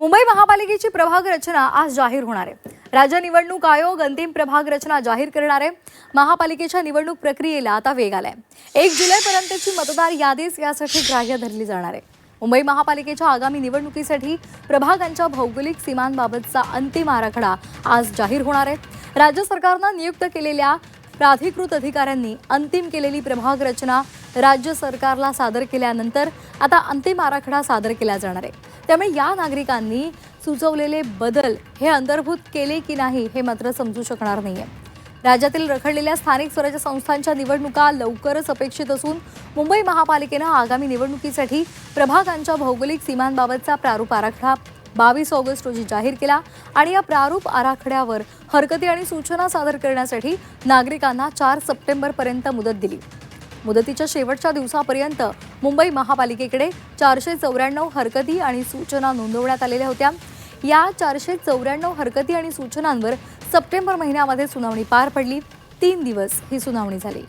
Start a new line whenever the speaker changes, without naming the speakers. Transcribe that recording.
मुंबई महापालिकेची प्रभाग रचना आज जाहीर होणार आहे. राज्य निवडणूक आयोग अंतिम प्रभाग रचना जाहीर करणार आहे. महापालिकेच्या निवडणूक प्रक्रियेला आता वेग आलाय. एक जुलैपर्यंतची मतदार यादीच यासाठी ग्राह्य धरली जाणार आहे. मुंबई महापालिकेच्या आगामी निवडणुकीसाठी प्रभागांच्या भौगोलिक सीमांबाबतचा अंतिम आराखडा आज जाहीर होणार आहे. राज्य सरकारनं नियुक्त केलेल्या प्राधिकृत अधिकाऱ्यांनी अंतिम केलेली प्रभाग रचना राज्य सरकारला सादर केल्यानंतर आता अंतिम आराखडा सादर केला जाणार आहे. त्यामुळे या नागरिकांनी सुचवलेले बदल हे अंतर्भूत केले की नाही हे मात्र समजू शकणार नाहीये. राज्यातील रखडलेल्या स्थानिक स्वराज्य संस्थांच्या निवडणुका लवकरच अपेक्षित असून मुंबई महापालिकेनं आगामी निवडणुकीसाठी प्रभागांच्या भौगोलिक सीमांबाबतचा प्रारूप आराखडा बावीस ऑगस्ट रोजी जाहीर केला आणि या प्रारूप आराखड्यावर हरकती आणि सूचना सादर करण्यासाठी नागरिकांना चार सप्टेंबरपर्यंत मुदत दिली. मुदतीच्या शेवटच्या दिवसापर्यंत मुंबई महापालिकेकडे चारशे चौऱ्याण्णव हरकती आणि सूचना नोंदवण्यात आलेल्या होत्या. या चारशे चौऱ्याण्णव हरकती आणि सूचनांवर सप्टेंबर महिन्यामध्ये सुनावणी पार पडली. तीन दिवस ही सुनावणी झाली.